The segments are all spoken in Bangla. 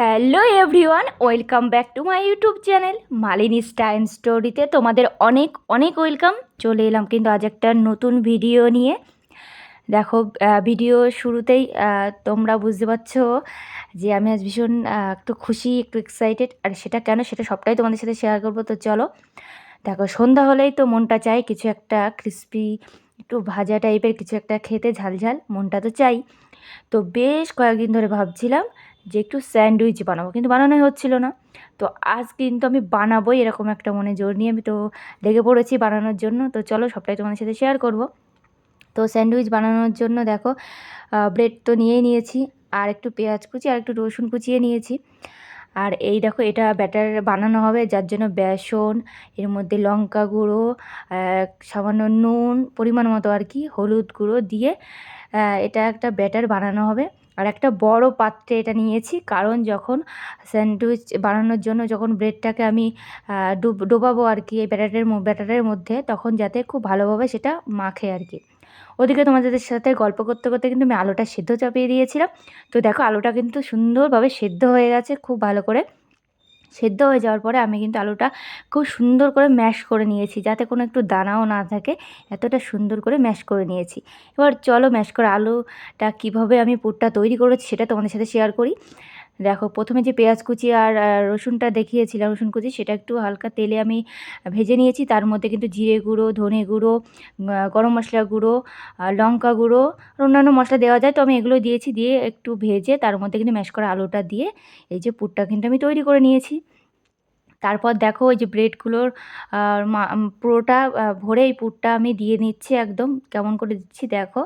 Hello everyone, welcome back to my YouTube channel Malini's time স্টোরিতে তোমাদের অনেক অনেক ওয়েলকাম। চলে এলাম কিন্তু আজ একটা নতুন ভিডিও নিয়ে। দেখো ভিডিও শুরুতেই তোমরা বুঝতে পারছ যে আমি আজ ভীষণ একটু খুশি, একটু এক্সাইটেড আর সেটা কেন? সেটা সবটাই তোমাদের সাথে শেয়ার করব। তো চলো, দেখো, সন্ধ্যা হলেই তো মনটা চাই কিছু একটা ক্রিস্পি একটু ভাজা টাইপের কিছু একটা খেতে ঝাল ঝাল, মনটা তো চাই। তো বেশ কয়েকদিন ধরে ভাবছিলাম যে একটু স্যান্ডউইচ বানাবো। কিন্তু বানানোই হচ্ছিল না। তো আজ কিন্তু আমি বানাবোই এরকম একটা মনে জোর নিয়ে আমি তো লেগে পড়েছি বানানোর জন্য। তো চলো সবটাই তোমাদের সাথে শেয়ার করব। তো স্যান্ডউইচ বানানোর জন্য দেখো ব্রেড তো নিয়েই নিয়েছি, আর একটু পেঁয়াজ কুচি, আর একটু রসুন কুচিয়ে নিয়েছি। আর এই দেখো, এটা ব্যাটার বানানো হবে, যার জন্য বেসন, এর মধ্যে লঙ্কা গুঁড়ো সামান্য নুন, পরিমাণ মতো আর কি, হলুদ গুঁড়ো দিয়ে এটা একটা ব্যাটার বানানো হবে। আর একটা বড় পাত্রে এটা নিয়েছি। কারণ যখন স্যান্ডউইচ বানানোর জন্য যখন ব্রেডটাকে আমি ডুব, ডোবাবো আর কি এই ব্যাটারের ব্যাটারের মধ্যে, তখন যাতে খুব ভালোভাবে সেটা মাখে আর কি। ওদিকে তোমাদের সাথে গল্প করতে করতে কিন্তু আমি আলুটা সেদ্ধ চাপিয়ে দিয়েছিলাম। তো দেখো আলুটা কিন্তু সুন্দরভাবে সেদ্ধ হয়ে গেছে খুব ভালো করে। সেদ্ধ হয়ে যাওয়ার পরে আমি কিন্তু আলুটা খুব সুন্দর করে ম্যাশ করে নিয়েছি, যাতে কোনো একটু দানাও না থাকে। এতটা সুন্দর করে ম্যাশ করে নিয়েছি। এবার চলো ম্যাশ করে আলুটা কীভাবে আমি পুরটা তৈরি করেছি সেটা তোমাদের সাথে শেয়ার করি। দেখো, প্রথমে যে পেঁয়াজ কুচি আর রসুনটা দেখিয়েছিলাম, রসুন কুচি, সেটা একটু হালকা তেলে আমি ভেজে নিয়েছি। তার মধ্যে কিন্তু জিরে গুঁড়ো, ধনে গুঁড়ো গরম মশলা গুঁড়ো লঙ্কা গুঁড়ো, আর অন্যান্য মশলা দেওয়া যায়। তো আমি এগুলো দিয়েছি, দিয়ে একটু ভেজে তার মধ্যে কিন্তু ম্যাশ করা আলুটা দিয়ে এই যে পুরটা কিন্তু আমি তৈরি করে নিয়েছি। তারপর দেখো, ওই যে ব্রেডগুলোর পুরোটা ভরে এই পুরটা আমি দিয়ে নিচ্ছি একদম, কেমন করে দিচ্ছি দেখো।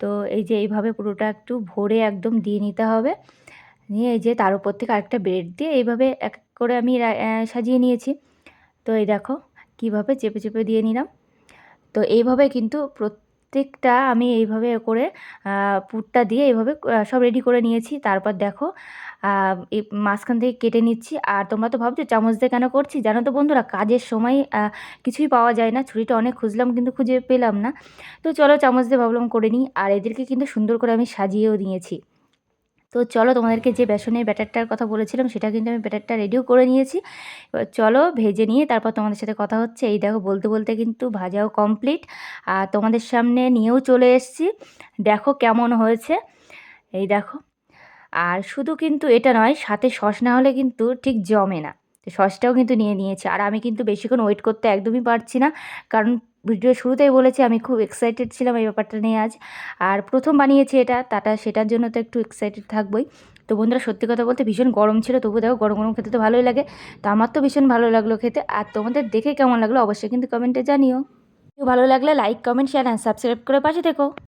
তো এই যে এইভাবে পুরোটা একটু ভরে একদম দিয়ে নিতে হবে। নিয়ে এই যে তার উপর থেকে আরেকটা ব্রেড দিয়ে এইভাবে এক করে আমি সাজিয়ে নিয়েছি। তো এই দেখো কীভাবে চেপে চেপে দিয়ে নিলাম। তো এইভাবে কিন্তু প্রত্যেকটা আমি এইভাবে করে পুরটা দিয়ে এইভাবে সব রেডি করে নিয়েছি। তারপর দেখো মাঝখান থেকে কেটে নিচ্ছি। আর তোমরা তো ভাবছ চামচ দিয়ে কেন করছি? জানো তো বন্ধুরা, কাজের সময় কিছুই পাওয়া যায় না। ছুরিটা অনেক খুঁজলাম কিন্তু খুঁজে পেলাম না। তো চলো চামচ দিয়ে ভাবলাম করে নিই। আর এদেরকে কিন্তু সুন্দর করে আমি সাজিয়েও নিয়েছি তো চলো তোমাদেরকে যে বেসনের ব্যাটারটার কথা বলেছিলাম, সেটা কিন্তু আমি ব্যাটারটা রেডিও করে নিয়েছি। এবার চলো ভেজে নিয়ে তারপর তোমাদের সাথে কথা হচ্ছে। এই দেখো বলতে বলতে কিন্তু ভাজাও কমপ্লিট আর তোমাদের সামনে নিয়েও চলে এসেছি। দেখো কেমন হয়েছে। এই দেখো। আর শুধু কিন্তু এটা নয়, সাথে সস না হলে কিন্তু ঠিক জমে না। তো সসটাও কিন্তু নিয়ে নিয়েছি। আর আমি কিন্তু বেশিক্ষণ ওয়েট করতে একদমই পারছি না। কারণ ভিডিও শুরুতেই বলেছি, আমি খুব এক্সাইটেড ছিলাম এই ব্যাপারটা নিয়ে আজ। আর প্রথম বানিয়েছি এটা, তাটা, সেটার জন্য তো একটু এক্সাইটেড থাকবই। তো বন্ধুরা, সত্যি কথা বলতে ভীষণ গরম ছিল তবু দেখো গরম গরম খেতে তো ভালোই লাগে। তো আমার তো ভীষণ ভালো লাগল খেতে। আর তোমাদের দেখে কেমন লাগল অবশ্যই কিন্তু কমেন্টে জানিও। ভালো লাগলে like comment share and subscribe করে পাশে থেকো।